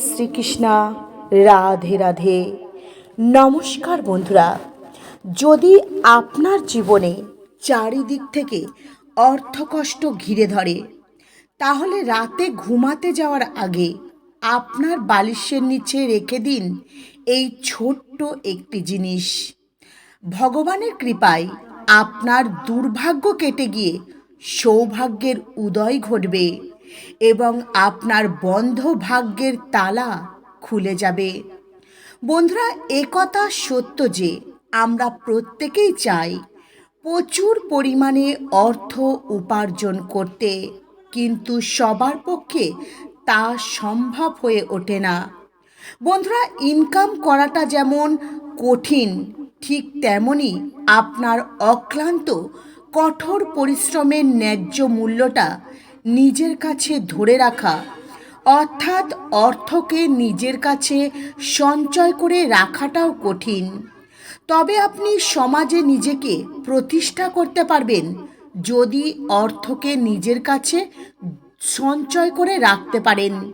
শ্রীকৃষ্ণা, রাধে রাধে। নমস্কার বন্ধুরা, যদি আপনার জীবনে চারিদিক থেকে অর্থকষ্ট ঘিরে ধরে, তাহলে রাতে ঘুমাতে যাওয়ার আগে আপনার বালিশের নিচে রেখে দিন এই ছোট্ট একটি জিনিস। ভগবানের কৃপায় আপনার দুর্ভাগ্য কেটে গিয়ে সৌভাগ্যের উদয় ঘটবে। এবং আপনার বন্ধ ভাগ্যের তালা খুলে যাবে। বন্ধুরা একথা সত্য যে আমরা প্রত্যেকেই চাই প্রচুর পরিমাণে অর্থ উপার্জন করতে, কিন্তু সবার পক্ষে তা সম্ভব হয়ে ওঠে না। বন্ধুরা, ইনকাম করাটা যেমন কঠিন, ঠিক তেমনই আপনার অক্লান্ত, কঠোর পরিশ্রমের ন্যায্য মূল্যটা নিজের কাছে ধরে রাখা, অর্থাৎ অর্থকে নিজের কাছে সঞ্চয় করে রাখাটাও কঠিন। তবে আপনি সমাজে নিজেকে প্রতিষ্ঠা করতে পারবেন যদি অর্থকে নিজের কাছে সঞ্চয় করে রাখতে পারেন।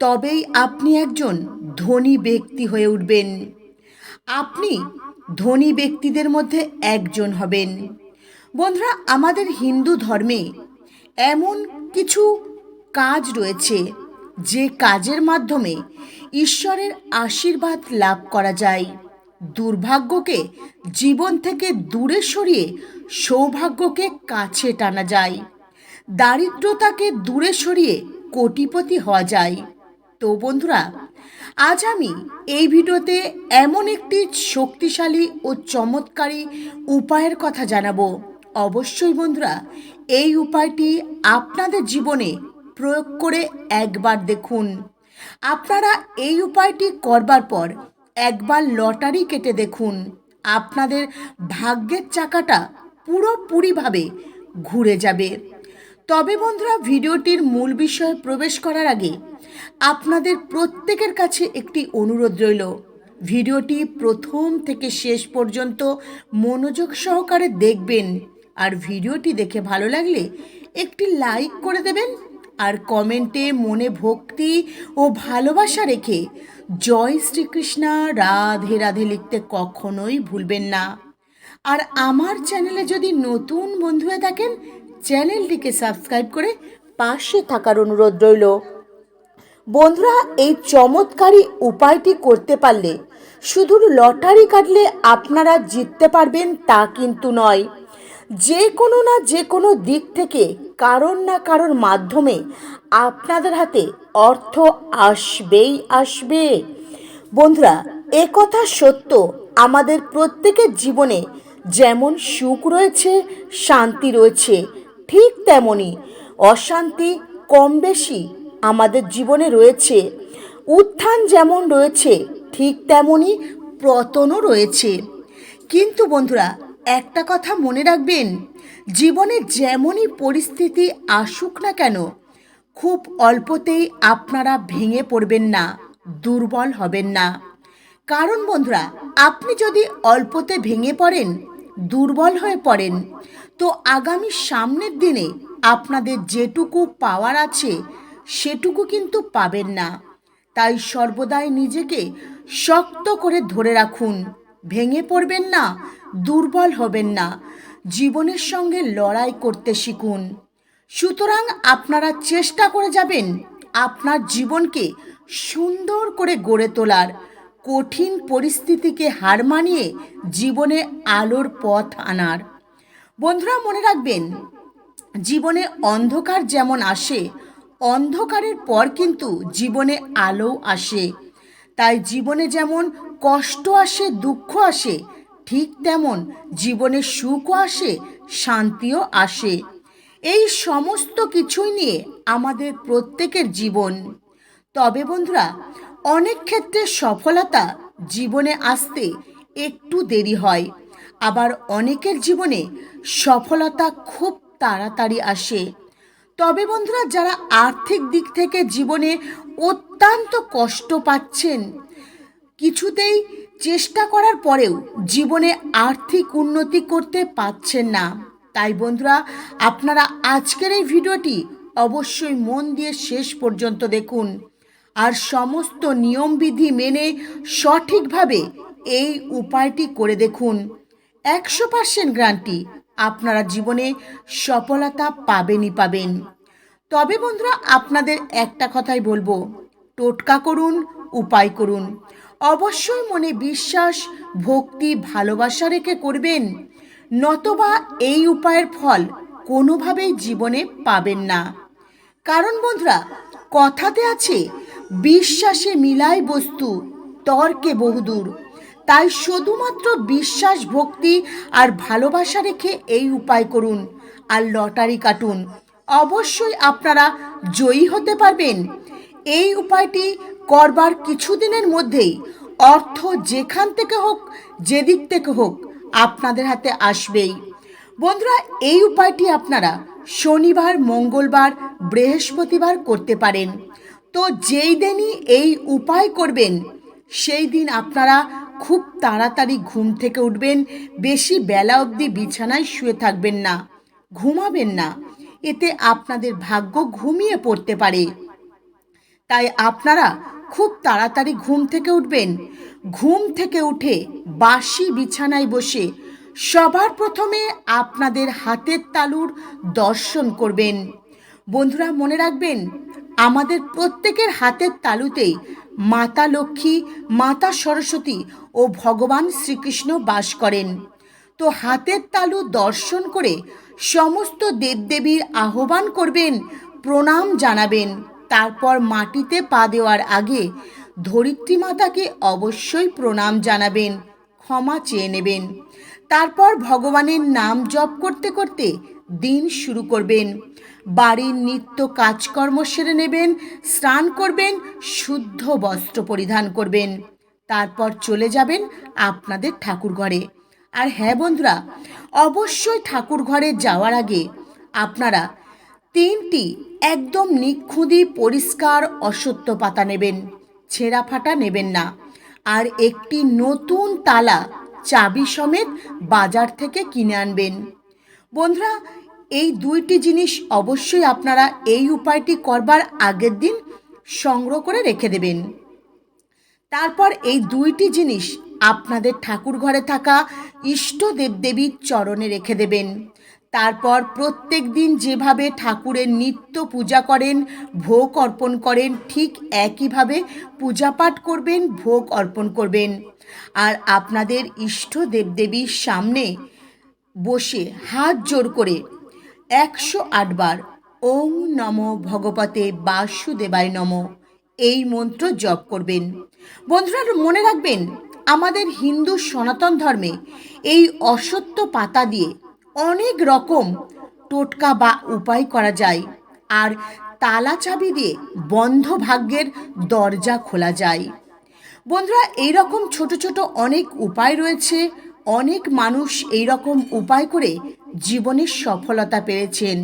তবেই আপনি একজন ধনী ব্যক্তি হয়ে উঠবেন। আপনি ধনী ব্যক্তিদের মধ্যে একজন হবেন। বন্ধুরা, আমাদের হিন্দু ধর্মে এমন কিছু কাজ রয়েছে যে কাজের মাধ্যমে ঈশ্বরের আশীর্বাদ লাভ করা যায়। দুর্ভাগ্যকে জীবন থেকে দূরে সরিয়ে সৌভাগ্যকে কাছে টানা যায়। দারিদ্রতাকে দূরে সরিয়ে কোটিপতি হওয়া যায়। তো বন্ধুরা, আজ আমি এই ভিডিওতে এমন একটি শক্তিশালী ও চমৎকারী উপায়ের কথা জানাব। অবশ্যই বন্ধুরা, এই উপায়টি আপনাদের জীবনে প্রয়োগ করে একবার দেখুন। আপনারা এই উপায়টি করবার পর একবার লটারি কেটে দেখুন। আপনাদের ভাগ্যের চাকাটা পুরোপুরিভাবে ঘুরে যাবে। তবে বন্ধুরা, ভিডিওটির মূল বিষয়ে প্রবেশ করার আগে আপনাদের প্রত্যেকের কাছে একটি অনুরোধ রইল। ভিডিওটি প্রথম থেকে শেষ পর্যন্ত মনোযোগ সহকারে দেখবেন। আর ভিডিওটি দেখে ভালো লাগলে একটি লাইক করে দেবেন আর কমেন্টে মনে ভক্তি ও ভালোবাসা রেখে জয় শ্রীকৃষ্ণা রাধে রাধে লিখতে কখনোই ভুলবেন না। আর আমার চ্যানেলে যদি নতুন বন্ধু হয়ে থাকেন, চ্যানেলটিকে সাবস্ক্রাইব করে পাশে থাকার অনুরোধ রইল। বন্ধুরা, এই চমৎকারী উপায়টি করতে পারলে শুধু লটারি কাটলে আপনারা জিততে পারবেন তা কিন্তু নয়। যে কোনো না যে কোনো দিক থেকে কারণ না কারোর মাধ্যমে আপনাদের হাতে অর্থ আসবেই আসবে। বন্ধুরা একথা সত্য। আমাদের প্রত্যেকের জীবনে যেমন সুখ রয়েছে, শান্তি রয়েছে, ঠিক তেমনই অশান্তি কম বেশি আমাদের জীবনে রয়েছে। উত্থান যেমন রয়েছে, ঠিক তেমনই পতনও রয়েছে। কিন্তু বন্ধুরা একটা কথা মনে রাখবেন, জীবনে যেমনই পরিস্থিতি আসুক না কেন, খুব অল্পতেই আপনারা ভেঙে পড়বেন না, দুর্বল হবেন না। কারণ বন্ধুরা, আপনি যদি অল্পতে ভেঙে পড়েন, দুর্বল হয়ে পড়েন, তো আগামী সামনের দিনে আপনাদের যেটুকু পাওয়ার আছে, সেটুকু কিন্তু পাবেন না। তাই সর্বদাই নিজেকে শক্ত করে ধরে রাখুন, ভেঙে পড়বেন না দুর্বল হবেন না। জীবনের সঙ্গে লড়াই করতে শিখুন। সুতরাং আপনারা চেষ্টা করে যাবেন আপনার জীবনকে সুন্দর করে গড়ে তোলার, কঠিন পরিস্থিতিকে হার মানিয়ে জীবনে আলোর পথ আনার। বন্ধুরা, মনে রাখবেন, জীবনে অন্ধকার যেমন আসে, অন্ধকারের পর কিন্তু জীবনে আলো আসে। তাই জীবনে যেমন কষ্ট আসে, দুঃখ আসে ঠিক তেমন জীবনে সুখও আসে, শান্তিও আসে। এই সমস্ত কিছুই নিয়ে আমাদের প্রত্যেকের জীবন। তবে বন্ধুরা, অনেক ক্ষেত্রে সফলতা জীবনে আসতে একটু দেরি হয়। আবার অনেকের জীবনে সফলতা খুব তাড়াতাড়ি আসে। তবে বন্ধুরা, যারা আর্থিক দিক থেকে জীবনে অত্যন্ত কষ্ট পাচ্ছেন, কিছুতেই চেষ্টা করার পরেও জীবনে আর্থিক উন্নতি করতে পারছেন না। তাই বন্ধুরা, আপনারা আজকের এই ভিডিওটি অবশ্যই মন দিয়ে শেষ পর্যন্ত দেখুন। আর সমস্ত নিয়মবিধি মেনে সঠিকভাবে এই উপায়টি করে দেখুন। একশো পার্সেন্ট গ্রান্টি আপনারা জীবনে সফলতা পাবেনই পাবেন। তবে বন্ধুরা, আপনাদের একটা কথাই বলব, টোটকা করুন, উপায় করুন। অবশ্যই মনে বিশ্বাস, ভক্তি, ভালোবাসা রেখে করবেন। নতবা এই উপায়ের ফল কোনোভাবেই জীবনে পাবেন না। কারণ বন্ধুরা, কথাতে আছে, বিশ্বাসে মিলায় বস্তু, তর্কে বহুদূর। তাই শুধুমাত্র বিশ্বাস, ভক্তি আর ভালোবাসা রেখে এই উপায় করুন আর লটারি কাটুন। অবশ্যই আপনারা জয়ী হতে পারবেন। এই উপায়টি করবার কিছুদিনের মধ্যেই অর্থ যেখান থেকে হোক, যেদিক থেকে হোক আপনাদের হাতে আসবেই। বন্ধুরা, এই উপায়টি আপনারা শনিবার, মঙ্গলবার, বৃহস্পতিবার করতে পারেন। তো যেই দিনই এই উপায় করবেন, সেই দিন আপনারা খুব তাড়াতাড়ি ঘুম থেকে উঠবেন, বেশি বেলা অবধি বিছানায় শুয়ে থাকবেন না, ঘুমাবেন না। এতে আপনাদের ভাগ্য ঘুমিয়ে পড়তে পারে। তাই আপনারা খুব তাড়াতাড়ি ঘুম থেকে উঠবেন। ঘুম থেকে উঠে বাসি বিছানায় বসে সবার প্রথমে আপনাদের হাতের তালুর দর্শন করবেন। বন্ধুরা, মনে রাখবেন, আমাদের প্রত্যেকের হাতের তালুতেই মাতা লক্ষ্মী, মাতা সরস্বতী ও ভগবান শ্রীকৃষ্ণ বাস করেন। তো হাতের তালু দর্শন করে সমস্ত দেবদেবীর আহ্বান করবেন, প্রণাম জানাবেন। তারপর মাটিতে পা দেওয়ার আগে ধরিত্রী মাতাকে অবশ্যই প্রণাম জানাবেন, ক্ষমা চেয়ে নেবেন। তারপর ভগবানের নাম জপ করতে করতে দিন শুরু করবেন। বাড়ির নিত্য কাজকর্ম সেরে নেবেন, স্নান করবেন, শুদ্ধ বস্ত্র পরিধান করবেন। তারপর চলে যাবেন আপনাদের ঠাকুর ঘরে। আর হ্যাঁ বন্ধুরা, অবশ্যই ঠাকুর ঘরে যাওয়ার আগে আপনারা তিনটি একদম নিখুঁদি পরিষ্কার অসত্য পাতা নেবেন, ছেঁড়া ফাটা নেবেন না। আর একটি নতুন তালা চাবি সমেত বাজার থেকে কিনে আনবেন। বন্ধুরা, এই দুইটি জিনিস অবশ্যই আপনারা এই উপায়টি করবার আগের দিন সংগ্রহ করে রেখে দেবেন। তারপর এই দুইটি জিনিস আপনাদের ঠাকুর ঘরে থাকা ইষ্ট দেবদেবীর চরণে রেখে দেবেন। তারপর প্রত্যেক দিন যেভাবে ঠাকুরের নিত্য পূজা করেন, ভোগ অর্পণ করেন, ঠিক একইভাবে পূজা পাঠ করবেন, ভোগ অর্পণ করবেন। আর আপনাদের ইষ্ট দেবদেবীর সামনে বসে হাত জোর করে একশো আটবার ওম নম ভগবতে বাসুদেবায় নম, এই মন্ত্র জপ করবেন। বন্ধুরা, মনে রাখবেন, আমাদের হিন্দু সনাতন ধর্মে এই অসত্য পাতা দিয়ে অনেক রকম টোটকা বা উপায় করা যায় আর তালা চাবি দিয়ে বন্ধ ভাগ্যের দরজা খোলা যায়। বন্ধুরা এইরকম ছোট ছোট অনেক উপায় রয়েছে। অনেক মানুষ এই রকম উপায় করে জীবনের সফলতা পেয়েছেন।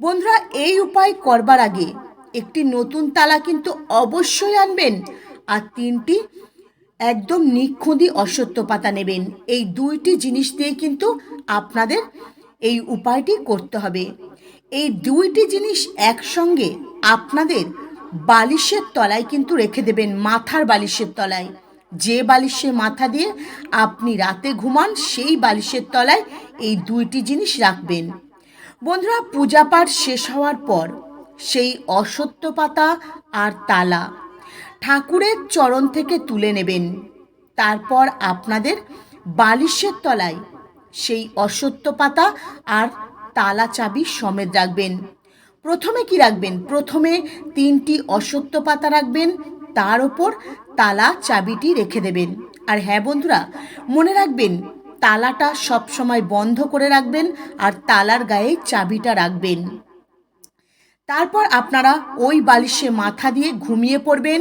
বন্ধুরা, এই উপায় করবার আগে একটি নতুন তালা কিন্তু অবশ্যই আনবেন আর তিনটি একদম নিখুঁদি অসত্য পাতা নেবেন। এই দুইটি জিনিস দিয়ে কিন্তু আপনাদের এই উপায়টি করতে হবে। এই দুইটি জিনিস একসঙ্গে আপনাদের বালিশের তলায় কিন্তু রেখে দেবেন, মাথার বালিশের তলায়। যে বালিশে মাথা দিয়ে আপনি রাতে ঘুমান, সেই বালিশের তলায় এই দুইটি জিনিস রাখবেন। বন্ধুরা পূজা পাঠ শেষ হওয়ার পর সেই অসত্য পাতা আর তালা ঠাকুরের চরণ থেকে তুলে নেবেন। তারপর আপনাদের বালিশের তলায় সেই অসত্য পাতা আর তালা চাবি সমেত রাখবেন। প্রথমে কি রাখবেন? প্রথমে তিনটি অসত্য পাতা রাখবেন, তার ওপর তালা চাবিটি রেখে দেবেন। আর হ্যাঁ বন্ধুরা, মনে রাখবেন, তালাটা সবসময় বন্ধ করে রাখবেন আর তালার গায়ে চাবিটা রাখবেন। তারপর আপনারা ওই বালিশে মাথা দিয়ে ঘুমিয়ে পড়বেন।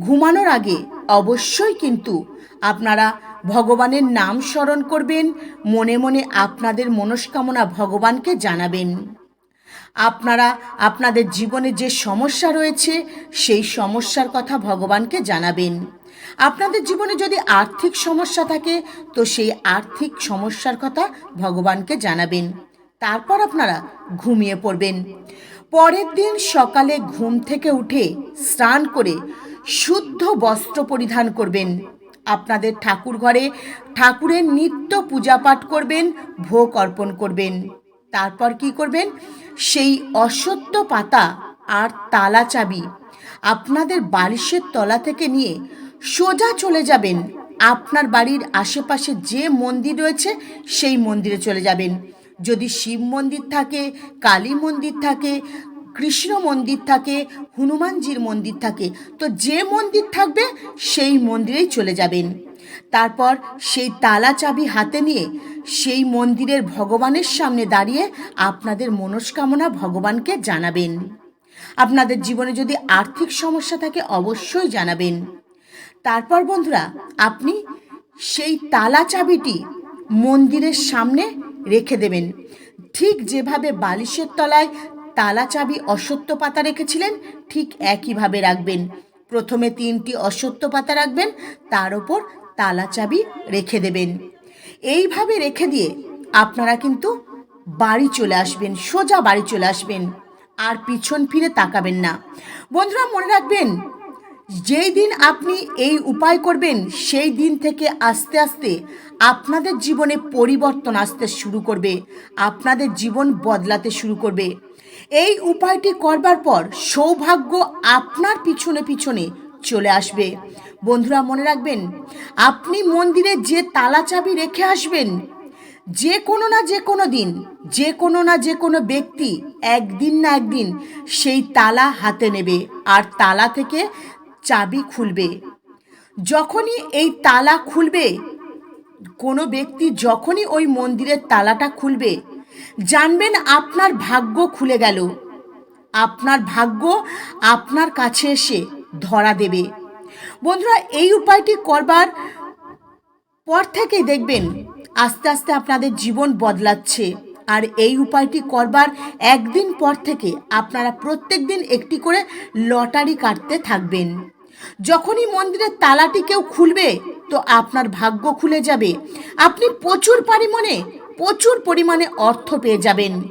ঘুমানোর আগে অবশ্যই কিন্তু আপনারা ভগবানের নাম স্মরণ করবেন, মনে মনে আপনাদের মনস্কামনা ভগবানকে জানাবেন। আপনারা, আপনাদের জীবনে যে সমস্যা রয়েছে, সেই সমস্যার কথা ভগবানকে জানাবেন। আপনাদের জীবনে যদি আর্থিক সমস্যা থাকে, তো সেই আর্থিক সমস্যার কথা ভগবানকে জানাবেন। তারপর আপনারা ঘুমিয়ে পড়বেন। পরের দিন সকালে ঘুম থেকে উঠে স্নান করে শুদ্ধ বস্ত্র পরিধান করবেন। আপনাদের ঠাকুর ঘরে ঠাকুরের নিত্য পূজা পাঠ করবেন, ভোগ অর্পণ করবেন। তারপর কি করবেন? সেই অসত্য পাতা আর তালা চাবি আপনাদের বালিশের তলা থেকে নিয়ে সোজা চলে যাবেন। আপনার বাড়ির আশেপাশে যে মন্দির রয়েছে, সেই মন্দিরে চলে যাবেন। যদি শিব মন্দির থাকে, কালী মন্দির থাকে কৃষ্ণ মন্দির থাকে, হনুমানজির মন্দির থাকে, তো যে মন্দির থাকবে সেই মন্দিরেই চলে যাবেন। তারপর সেই তালা চাবি হাতে নিয়ে সেই মন্দিরের ভগবানের সামনে দাঁড়িয়ে আপনাদের মনস্কামনা ভগবানকে জানাবেন। আপনাদের জীবনে যদি আর্থিক সমস্যা থাকে অবশ্যই জানাবেন। তারপর বন্ধুরা, আপনি সেই তালা চাবিটি মন্দিরের সামনে রেখে দেবেন। ঠিক যেভাবে বালিশের তলায় তালা চাবি অসত্য পাতা রেখেছিলেন, ঠিক একইভাবে রাখবেন। প্রথমে তিনটি অসত্য পাতা রাখবেন, তার ওপর তালা চাবি রেখে দেবেন। এইভাবে রেখে দিয়ে আপনারা কিন্তু বাড়ি চলে আসবেন, সোজা বাড়ি চলে আসবেন, আর পিছন ফিরে তাকাবেন না। বন্ধুরা, মনে রাখবেন, যেই দিন আপনি এই উপায় করবেন, সেই দিন থেকে আস্তে আস্তে আপনাদের জীবনে পরিবর্তন আসতে শুরু করবে, আপনাদের জীবন বদলাতে শুরু করবে। এই উপায়টি করবার পর সৌভাগ্য আপনার পিছনে পিছনে চলে আসবে। বন্ধুরা, মনে রাখবেন, আপনি মন্দিরে যে তালা চাবি রেখে আসবেন যে কোনো না যে কোনো দিন যে কোনো না যে কোনো ব্যক্তি একদিন না একদিন সেই তালা হাতে নেবে আর তালা থেকে চাবি খুলবে। যখনই এই তালা খুলবে, কোনো ব্যক্তি যখনই ওই মন্দিরের তালাটা খুলবে জানবেন আপনার ভাগ্য খুলে গেল। আপনার ভাগ্য আপনার কাছে এসে ধরা দেবে। বন্ধুরা, এই উপায়টি করবার পর থেকেই দেখবেন আস্তে আস্তে আপনাদের জীবন বদলাচ্ছে। আর এই উপায়টি করবার একদিন পর থেকে আপনারা প্রত্যেক দিন একটি করে লটারি কাটতে থাকবেন। যখনই মন্দিরের তালাটি কেউ খুলবে, তো আপনার ভাগ্য খুলে যাবে। আপনি প্রচুর পরিমাণে প্রচুর পরিমাণে অর্থ পেয়ে যাবেন।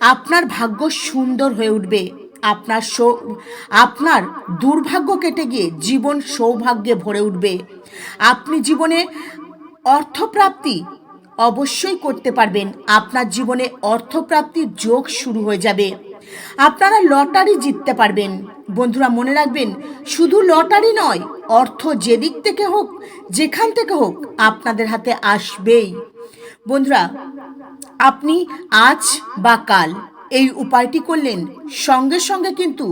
আপনার ভাগ্য সুন্দর হয়ে উঠবে। আপনার সৌ, আপনার দুর্ভাগ্য কেটে গিয়ে জীবন সৌভাগ্যে ভরে উঠবে। আপনি জীবনে অর্থপ্রাপ্তি অবশ্যই করতে পারবেন। আপনার জীবনে অর্থপ্রাপ্তির যোগ শুরু হয়ে যাবে। আপনারা লটারি জিততে পারবেন। বন্ধুরা, মনে রাখবেন, শুধু লটারি নয়, অর্থ যেদিক থেকে হোক, যেখান থেকে হোক, আপনাদের হাতে আসবেই। বন্ধুরা, আপনি আজ বা কাল এই উপায়টি করলেন, সঙ্গে সঙ্গে কিন্তু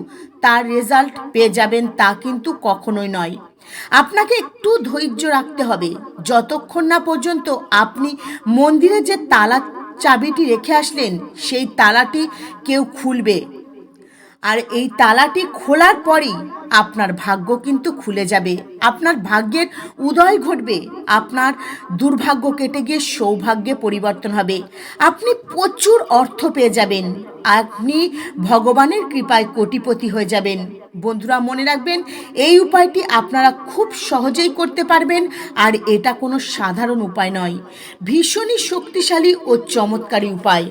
তার রেজাল্ট পেয়ে যাবেন তা কিন্তু কখনোই নয়। আপনাকে একটু ধৈর্য রাখতে হবে। যতক্ষণ না পর্যন্ত আপনি মন্দিরে যে তালা চাবিটি রেখে আসলেন, সেই তালাটি কেউ খুলবে। আর এই তালাটি খোলার পরেই আপনার ভাগ্য কিন্তু খুলে যাবে। আপনার ভাগ্যের উদয় ঘটবে। আপনার দুর্ভাগ্য কেটে গিয়ে সৌভাগ্যে পরিবর্তন হবে। আপনি প্রচুর অর্থ পেয়ে যাবেন। আপনি ভগবানের কৃপায় কোটিপতি হয়ে যাবেন। বন্ধুরা, মনে রাখবেন, এই উপায়টি আপনারা খুব সহজেই করতে পারবেন, আর এটা কোনো সাধারণ উপায় নয়। ভীষণই শক্তিশালী ও চমৎকারী উপায়।